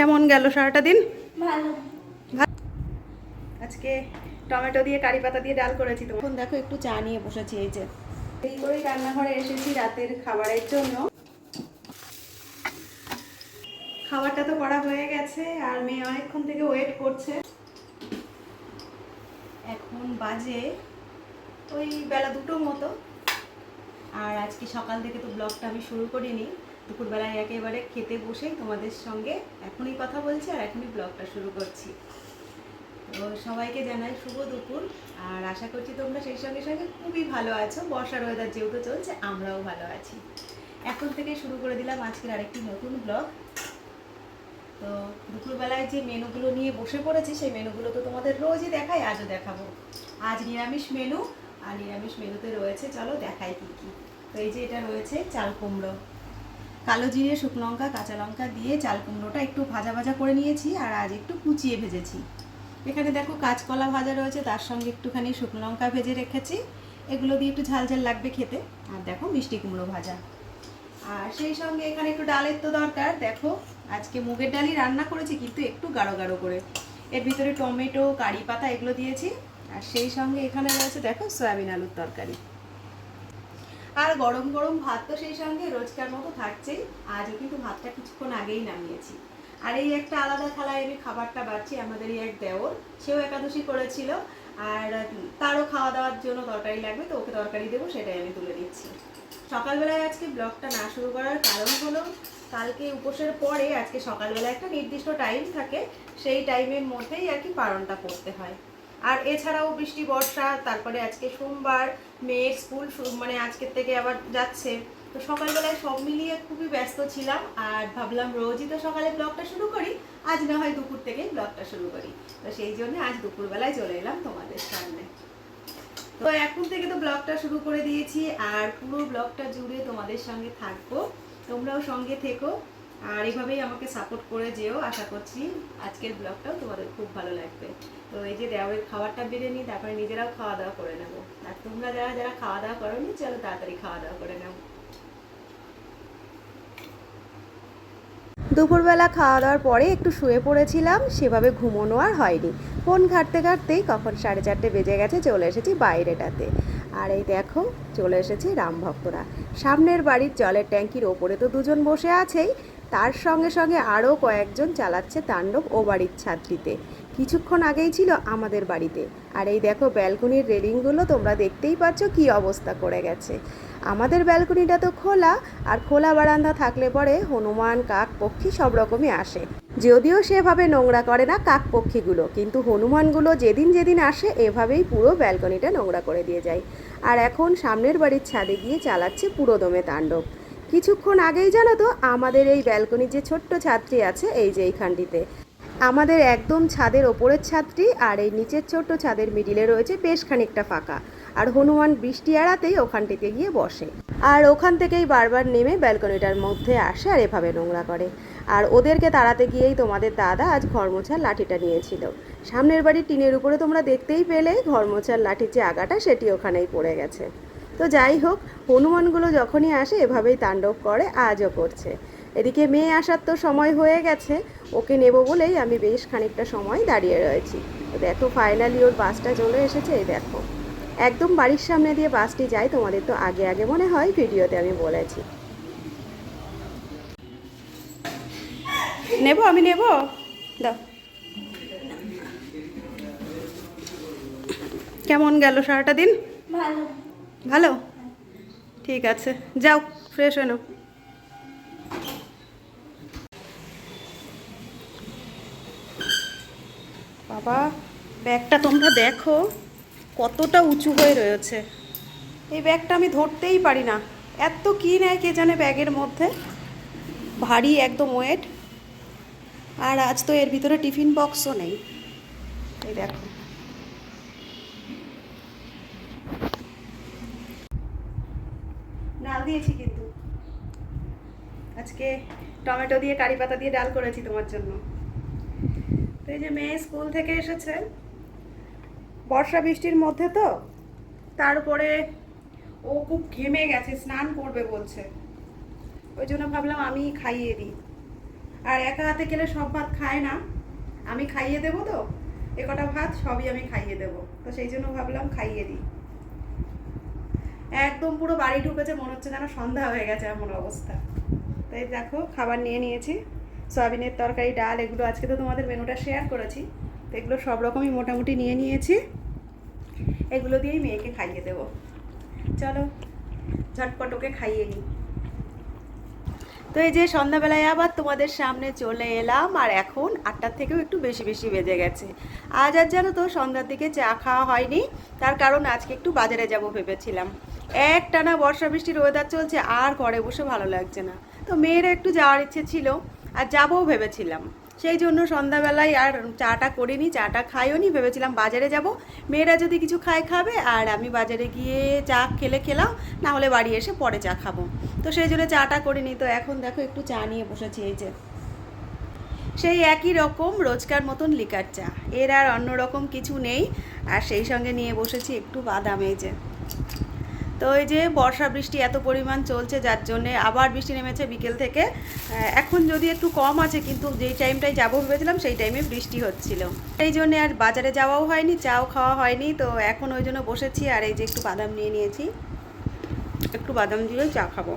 কেমন গেল সারাটা দিন? ভালো। আজকে টমেটো দিয়ে কারি পাতা দিয়ে ডাল করেছি তো। এখন দেখো একটু চা নিয়ে বসেছি এই যে। এই করেই রান্নাঘরে এসেছি রাতের খাবারের জন্য। খাবারটা তো করা হয়ে গেছে আর মেয়ে অনেকক্ষণ থেকে ওয়েট করছে। এখন বাজে ওই বেলা দুটো মতো। আর আজকে সকাল থেকে তো ব্লগটা আমি শুরু করিনি। দুপুরবেলায় একেবারে খেতে বসেই তোমাদের সঙ্গে এখনই কথা বলছি আর এখনই ব্লগটা শুরু করছি। তো সবাইকে জানাই শুভ দুপুর আর আশা করছি তোমরা সেই সঙ্গে সঙ্গে খুবই ভালো আছো। বর্ষার ওয়েদার যেহেতু চলছে, আমরাও ভালো আছি। এখন থেকে শুরু করে দিলাম আজকের আরেকটি নতুন ব্লগ তো দুপুরবেলায় যে মেনুগুলো নিয়ে বসে পড়েছি, সেই মেনুগুলো তো তোমাদের রোজই দেখাই, আজও দেখাবো। আজ নিরামিষ মেনু, আর নিরামিষ মেনুতে রয়েছে, চলো দেখাই কি কি। তো এই যে এটা রয়েছে চাল কুমড়ো। কালো জিরে, শুকনো লঙ্কা, কাঁচা লঙ্কা দিয়ে চাল কুমড়োটা একটু ভাজা ভাজা করে নিয়েছি আর আজ একটু কুচিয়ে ভেজেছি। এখানে দেখো কাঁচকলা ভাজা রয়েছে, তার সঙ্গে একটুখানি শুকনো লঙ্কা ভেজে রেখেছি। এগুলো দিয়ে একটু ঝাল ঝাল লাগবে খেতে। আর দেখো মিষ্টি কুমড়ো ভাজা। আর সেই সঙ্গে এখানে একটু ডালের তো দরকার। দেখো আজকে মুগের ডালই রান্না করেছি, কিন্তু একটু গাঢ় গাঢ় করে। এর ভিতরে টমেটো, কারি পাতা এগুলো দিয়েছি। আর সেই সঙ্গে এখানে রয়েছে, দেখো সয়াবিন আলুর তরকারি। আর গরম গরম ভাত তো সেই সঙ্গে রোজকার মতো থাকছেই, আজও কিন্তু ভাতটা কিছুক্ষণ আগেই নামিয়েছি। আর এই একটা আলাদা থালায় আমি খাবারটা বাড়ছি, আমাদের এই এক দেওর, সেও একাদশী করেছিল, আর তারও খাওয়া দাওয়ার জন্য তরকারি লাগবে, তো ওকে তরকারি দেবো, সেটাই আমি তুলে দিচ্ছি সকালবেলায় আজকে ব্লগটা না শুরু করার কারণ হলো, কালকে উপোসের পরে আজকে সকালবেলা একটা নির্দিষ্ট টাইম থাকে, সেই টাইমের মধ্যেই আর কি পালনটা করতে হয়। আর এছাড়াও বৃষ্টি, বর্ষা, তারপরে আজকে সোমবার মেয়ের স্কুল মানে আজকের থেকে আবার যাচ্ছে। তো সকালবেলায় সব মিলিয়ে খুবই ব্যস্ত ছিলাম আর ভাবলাম রোজই তো সকালে ব্লগটা শুরু করি, আজ না হয় দুপুর থেকেই ব্লগটা শুরু করি। তো সেই জন্য আজ দুপুরবেলায় চলে এলাম তোমাদের সামনে। তো এখন থেকে তো ব্লগটা শুরু করে দিয়েছি আর পুরো ব্লগটা জুড়ে তোমাদের সঙ্গে থাকব। তোমরাও সঙ্গে থেকো। আর এভাবেই আমাকে সাপোর্ট করে যেও, আশা করছি আজকের ব্লগটাও তোমাদের খুব ভালো লাগবে। তো এই যে দেওয়ারের খাবারটা বেড়ে নিই, তারপরে নিজেরাও খাওয়া দাওয়া করে নেব। আর তোমরা যারা যারা খাওয়া দাওয়া করো নি চলো তাড়াতাড়ি খাওয়া দাওয়া করে নেব দুপুরবেলা খাওয়া দাওয়ার পরে একটু শুয়ে পড়েছিলাম, সেভাবে ঘুমোনো আর হয়নি। ফোন ঘাঁটতে ঘাঁটতেই কখন সাড়ে চারটে বেজে গেছে, চলে এসেছি বাইরেটাতে। আর এই দেখো, চলে এসেছি রামভক্তরা। সামনের বাড়ির জলের ট্যাঙ্কির ওপরে তো দুজন বসে আছেই তার সঙ্গে সঙ্গে আরও কয়েকজন চালাচ্ছে তাণ্ডব ও বাড়ির ছাত্রীতে কিছুক্ষণ আগেই ছিল আমাদের বাড়িতে। আর এই দেখো ব্যালকনির রেলিংগুলো, তোমরা দেখতেই পাচ্ছ কি অবস্থা করে গেছে। আমাদের ব্যালকনিটা তো খোলা, আর খোলা বারান্দা থাকলে পরে হনুমান, কাক পক্ষী সব রকমই আসে। যদিও সেভাবে নোংরা করে না কাক পক্ষীগুলো, কিন্তু হনুমানগুলো যেদিন যেদিন আসে, এভাবেই পুরো ব্যালকনিটা নোংরা করে দিয়ে যায়। আর এখন সামনের বাড়ির ছাদে গিয়ে চালাচ্ছে পুরো দমে তাণ্ডব। কিছুক্ষণ আগেই জানো তো আমাদের এই ব্যালকনির যে ছোট্ট ছাত্রী আছে, এই যে এইখানটিতে। আমাদের একদম ছাদের ওপরের ছাদটি আর এই নিচের ছোট্ট ছাদের মিডিলে রয়েছে বেশ খানিকটা ফাঁকা। আর হনুমান বৃষ্টি এড়াতেই ওখানটিতে গিয়ে বসে। আর ওখান থেকেই বারবার নেমে ব্যালকনিটার মধ্যে আসে আর এভাবে নোংরা করে। আর ওদেরকে তাড়াতে গিয়েই তোমাদের দাদা আজ ঘর মোছার লাঠিটা নিয়েছিল। সামনের বাড়ির টিনের উপরে তোমরা দেখতেই পেলে ঘরমোছার লাঠির যে আগাটা, সেটি ওখানেই পড়ে গেছে। তো যাই হোক, হনুমানগুলো যখনই আসে, এভাবেই তাণ্ডব করে, আজও করছে। এদিকে মেয়ে আসার তো সময় হয়ে গেছে, ওকে নেব বলেই আমি বেশ খানিকটা সময় দাঁড়িয়ে রয়েছি। দেখো ফাইনালি ওর বাসটা চলে এসেছে, এই দেখো। একদম বাড়ির সামনে দিয়ে বাসটি যায়, তোমাদের তো আগে আগে মনে হয় ভিডিওতে আমি বলেছি। নেব, আমি নেব? কেমন গেল সারাটা দিন? ভালো। ভালো? ঠিক আছে, যাও ফ্রেশ হয়ে নাও। বাবা, ব্যাগটা তোমরা দেখো, কতটা উঁচু হয়ে রয়েছে। এই ব্যাগটা আমি ধরতেই পারি না। এত কী নেয় কে জানে ব্যাগের মধ্যে? ভারী একদম ওয়েট আর আজ তো এর ভিতরে টিফিন বক্সও নেই। এই দেখো ডাল দিয়েছি কিন্তু। আজকে টমেটো দিয়ে কারি পাতা দিয়ে ডাল করেছি তোমার জন্য। তো এই যে মেয়ে স্কুল থেকে এসেছে, বর্ষা বৃষ্টির মধ্যে তো তারপরে ও খুব ঘেমে গেছে, স্নান করবে বলছে। ওই জন্য ভাবলাম আমি খাইয়ে দিই। আর একা হাতে গেলে সব ভাত খায় না, আমি খাইয়ে দেবো তো, এ কটা ভাত সবই আমি খাইয়ে দেবো। তো সেই জন্য ভাবলাম খাইয়ে দিই। একদম পুরো বাড়ি ঢুকেছে, মনে হচ্ছে যেন সন্ধ্যা হয়ে গেছে এমন অবস্থা। তাই দেখো, খাবার নিয়ে নিয়েছি, সয়াবিনের তরকারি, ডাল, এগুলো আজকে তো তোমাদের মেনুটা শেয়ার করেছি। তো এগুলো সব রকমই মোটামুটি নিয়ে নিয়েছি। এগুলো দিয়েই মেয়েকে খাইয়ে দেবো। চলো, ঝটপট ওকে খাইয়ে নিই। তো এই যে সন্ধ্যাবেলায় আবার তোমাদের সামনে চলে এলাম, আর এখন আটটার থেকেও একটু বেশি বেশি বেজে গেছে। আজ আর জানো তো সন্ধ্যার দিকে চা খাওয়া হয়নি, তার কারণ আজকে একটু বাজারে যাব ভেবেছিলাম। এক টানা বর্ষা বৃষ্টির ওয়েদার চলছে, আর ঘরে বসে ভালো লাগছে না। তো মেয়েরা একটু যাওয়ার ইচ্ছে ছিল, আর যাবও ভেবেছিলাম। সেই জন্য সন্ধ্যাবেলায় আর চাটা করিনি, চাটা খাইও নি ভেবেছিলাম বাজারে যাব। মেয়েরা যদি কিছু খায় খাবে, আর আমি বাজারে গিয়ে চা খেলে খেলাম, না হলে বাড়ি এসে পরে চা খাব। তো সেই জন্য চাটা করিনি। তো এখন দেখো একটু চা নিয়ে বসেছি, এই যে। সেই একই রকম রোজকার মতন লিকার চা। এর আর অন্য রকম কিছু নেই। আর সেই সঙ্গে নিয়ে বসেছি একটু বাদাম, এই যে। তো এই যে বর্ষা বৃষ্টি এত পরিমাণ চলছে, যার জন্যে আবার বৃষ্টি নেমেছে বিকেল থেকে। এখন যদি একটু কম আছে, কিন্তু যেই টাইমটায় যাব ভেবেছিলাম, সেই টাইমে বৃষ্টি হচ্ছিল। এই জন্যে আর বাজারে যাওয়াও হয়নি, চাও খাওয়া হয়নি, তো এখন ওই জন্য বসেছি। আর এই যে একটু বাদাম নিয়ে নিয়েছি। একটু বাদাম দিয়ে চা খাব।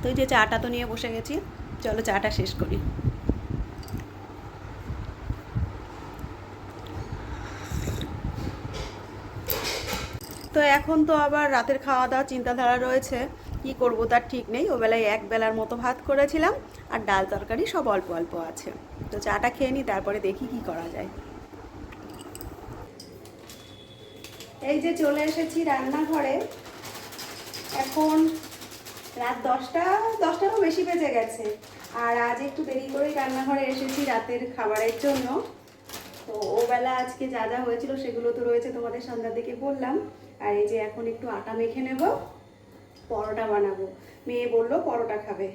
তো এই যে চাটা তো নিয়ে বসে গেছি। চলো চাটা শেষ করি। তো এখন তো আবার রাতের খাওয়া দাওয়া চিন্তাধারা রয়েছে। কি করব তার ঠিক নেই। ও বেলায় এক বেলার মতো ভাত করেছিলাম আর ডাল তরকারি সব অল্প অল্প আছে। তো চাটা খেয়ে নিই তারপরে দেখি কি করা যায়। এই যে চলে এসেছি রান্নাঘরে। এখন রাত দশটা, দশটারও বেশি বেজে গেছে। আর আজ একটু দেরি করেই রান্নাঘরে এসেছি রাতের খাবারের জন্য। তো ওবেলা আজকে যা যা হয়েছিল সেগুলো তো রয়েছে তোমাদের সন্ধ্যার দিকে বললাম। আর এই যে এখন একটু আটা মেখে নেব, পরোটা বানাবো। মেয়ে বলল, পরোটা খাবে।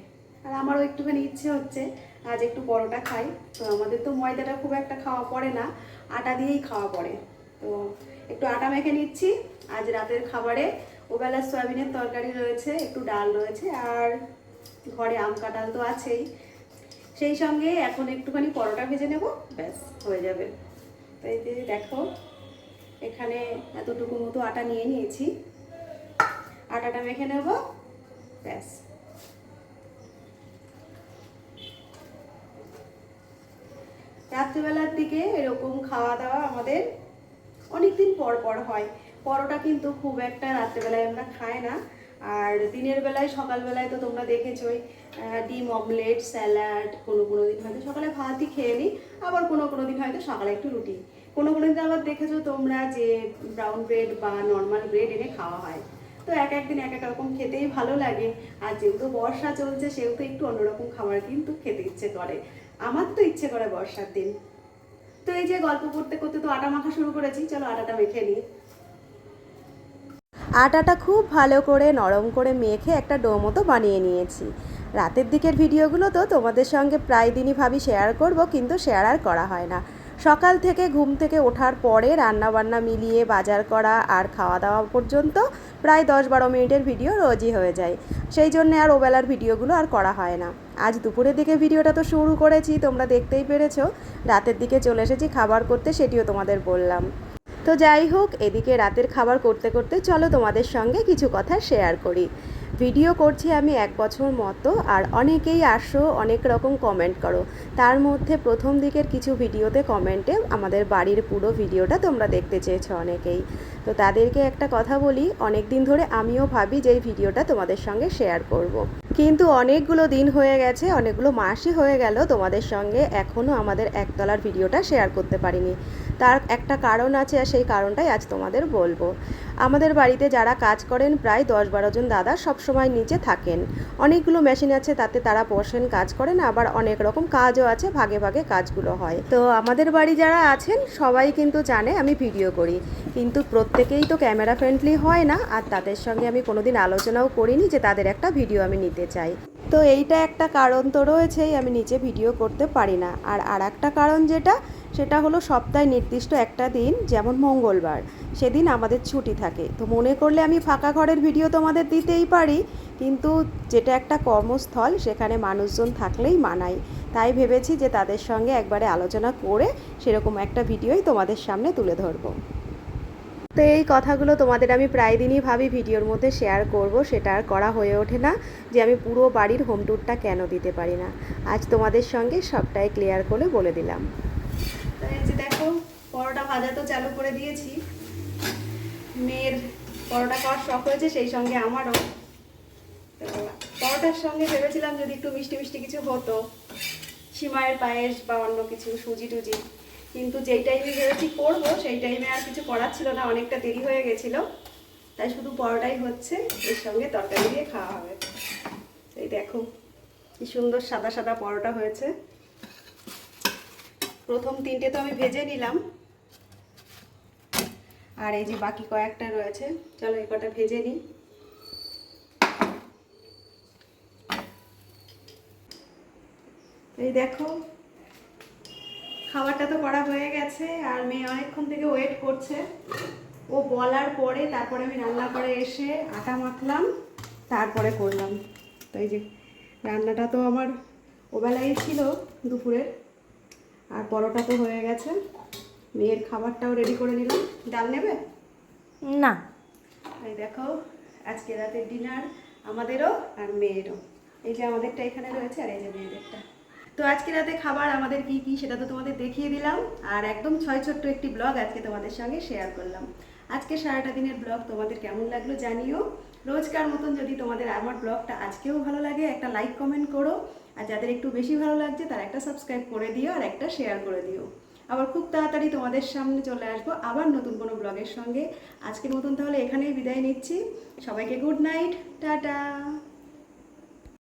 আর আমারও একটুখানি ইচ্ছে হচ্ছে, আজ একটু পরোটা খাই। তো আমাদের তো ময়দাটা খুব একটা খাওয়া পড়ে না, আটা দিয়েই খাওয়া পড়ে। তো একটু আটা মেখে নিচ্ছি। আজ রাতের খাবারে ওবেলা সয়াবিনের তরকারি রয়েছে, একটু ডাল রয়েছে, আর ঘরে আম কাঁঠাল তো আছেই। সেই সঙ্গে এখন একটুখানি পরোটা ভেজে নেব, ব্যাস, হয়ে যাবে। তো এই দেখো এখানে এতটুকু মতো আটা নিয়ে নিয়েছি। আটাটা মেখে নেব। ব্যাস। রাত্রিবেলার দিকে এরকম খাওয়া দাওয়া আমাদের অনেকদিন পর পর হয়। পরোটা কিন্তু খুব একটা রাত্রেবেলায় আমরা খাই না। আর দিনের বেলায়, সকালবেলায় তো তোমরা দেখেছোই ডিম, অমলেট, স্যালাড, কোনো কোনো দিন হয়তো সকালে ভাতই খেয়ে নিই, আবার কোনো কোনো দিন হয়তো সকালে একটু রুটি। কোনো কোনো দিন আবার দেখেছ তোমরা যে ব্রাউন ব্রেড বা নর্মাল ব্রেড এনে খাওয়া হয়। তো এক একদিন এক এক রকম খেতেই ভালো লাগে। আর যেহেতু বর্ষা চলছে, সেহেতু একটু অন্যরকম খাবার কিন্তু খেতে ইচ্ছে করে। আমার তো ইচ্ছে করে বর্ষার দিন। তো এই যে গল্প করতে করতে তো আটা মাখা শুরু করেছি, চলো আটাটা মেখে নিই। আটাটা খুব ভালো করে নরম করে মেখে একটা ডো মতো বানিয়ে নিয়েছি। রাতের দিকের ভিডিওগুলো তো তোমাদের সঙ্গে প্রায় দিনই ভাবি শেয়ার করব, কিন্তু শেয়ার আর করা হয় না। সকাল থেকে ঘুম থেকে ওঠার পরে রান্না বান্না মিলিয়ে বাজার করা আর খাওয়া দাওয়া পর্যন্ত প্রায় দশ বারো মিনিটের ভিডিও রোজই হয়ে যায়। সেই জন্য আর ওবেলার ভিডিওগুলো আর করা হয় না। আজ দুপুরের দিকে ভিডিওটা তো শুরু করেছি, তোমরা দেখতেই পেরেছ। রাতের দিকে চলে এসেছি খাবার করতে, সেটিও তোমাদের বললাম। তো যাই হোক, এদিকে রাতের খাবার করতে করতে চলো তোমাদের সঙ্গে কিছু কথা শেয়ার করি। ভিডিও করছি আমি এক বছর মতো, আর অনেকেই আসো, অনেক রকম কমেন্ট করো। তার মধ্যে প্রথম দিকের কিছু ভিডিওতে কমেন্টে আমাদের বাড়ির পুরো ভিডিওটা তোমরা দেখতে চেয়েছো অনেকেই। তো তাদেরকে একটা কথা বলি অনেক দিন ধরে আমিও ভাবি যে এই ভিডিওটা তোমাদের সঙ্গে শেয়ার করব। কিন্তু অনেকগুলো দিন হয়ে গেছে, অনেকগুলো মাসই হয়ে গেল তোমাদের সঙ্গে এখনও আমাদের একতলার ভিডিওটা শেয়ার করতে পারিনি। তার একটা কারণ আছে আর সেই কারণটাই আজ তোমাদের বলব। আমাদের বাড়িতে যারা কাজ করেন, প্রায় দশ বারো জন দাদা সবসময় নিচে থাকেন। অনেকগুলো মেশিন আছে, তাতে তারা বসেন, কাজ করেন, আবার অনেক রকম কাজও আছে, ভাগে ভাগে কাজগুলো হয়। তো আমাদের বাড়ি যারা আছেন, সবাই কিন্তু জানে আমি ভিডিও করি। কিন্তু প্রত্যেকেই তো ক্যামেরা ফ্রেন্ডলি হয় না, আর তাদের সঙ্গে আমি কোনোদিন আলোচনাও করিনি যে তাদের একটা ভিডিও আমি নিতে চাই। তো এইটা একটা কারণ তো রয়েছেই, আমি নিচে ভিডিও করতে পারি না। আর আর একটা কারণ যেটা, সেটা হলো সপ্তাহে নির্দিষ্ট একটা দিন, যেমন মঙ্গলবার, সেদিন আমাদের ছুটি থাকে। তো মনে করলে আমি ফাঁকা ঘরের ভিডিও তোমাদের দিতেই পারি, কিন্তু যেটা একটা কর্মস্থল, সেখানে মানুষজন থাকলেই মানাই তাই ভেবেছি যে তাদের সঙ্গে একবারে আলোচনা করে সেরকম একটা ভিডিওই তোমাদের সামনে তুলে ধরবো। তো এই কথাগুলো তোমাদের আমি প্রায় দিনই ভাবি ভিডিওর মধ্যে শেয়ার করব, সেটা আর করা হয়ে ওঠে না যে আমি পুরো বাড়ির হোম ট্যুরটা কেন দিতে পারি না। আজ তোমাদের সঙ্গে সবটাই ক্লিয়ার করে বলে দিলাম। তো এই যে দেখো, পরোটা ভাজা তো চালু করে দিয়েছি। মেয়ের পরোটা খাওয়ার শখ হয়েছে, সেই সঙ্গে আমারও। পরোটার সঙ্গে ভেবেছিলাম যদি একটু মিষ্টি মিষ্টি কিছু হতো, সিমাইয়ের পায়েস বা অন্য কিছু সুজি টুজি কিন্তু যেই টাইমে ভেবেছি করব, সেই টাইমে আর কিছু করার ছিল না, অনেকটা দেরি হয়ে গেছিল। তাই শুধু পরোটাই হচ্ছে, এর সঙ্গে তরকারি দিয়ে খাওয়া হবে। এই দেখো, কি সুন্দর সাদা সাদা পরোটা হয়েছে। প্রথম তিনটে তো আমি ভেজে নিলাম। আর এই যে বাকি কয়েকটা রয়েছে, চলো এই কটা ভেজে নিই। এই দেখো খাবারটা তো করা হয়ে গেছে আর মেয়ে অনেকক্ষণ থেকে ওয়েট করছে। ও বলার পরে তারপরে আমি রান্না করে এসে আটা মাখলাম তারপরে করলাম। তো এই যে রান্নাটা তো আমার ওবেলাই ছিল দুপুরের আর পরোটা তো হয়ে গেছে। মেয়ের খাবারটাও রেডি করে নিলাম। ডাল নেবে? না। এই দেখো আজকে রাতের ডিনার আমাদেরও আর মেয়েরও। এই যে আমাদেরটা এখানে রয়েছে আর এই যে মেয়েদেরটা। তো আজকে রাতে খাবার আমাদের কি কি সেটা তো তোমাদের দেখিয়ে দিলাম, আর একদম ছয় ছোট্ট একটি ব্লগ আজকে তোমাদের সঙ্গে শেয়ার করলাম। আজকে সারাটা দিনের ব্লগ তোমাদের কেমন লাগল জানিও। রোজকার মতন যদি তোমাদের আমার ব্লগটা আজকেও ভালো লাগে, একটা লাইক কমেন্ট করো, আর যাদের একটু বেশি ভালো লাগছে তারা একটা সাবস্ক্রাইব করে দিও আর একটা শেয়ার করে দিও। আবার খুব তাড়াতাড়ি তোমাদের সামনে চলে আসব আবার নতুন কোনো ব্লগের সঙ্গে। আজকের মতন তাহলে এখানেই বিদায় নিচ্ছি। সবাইকে গুড নাইট টাটা।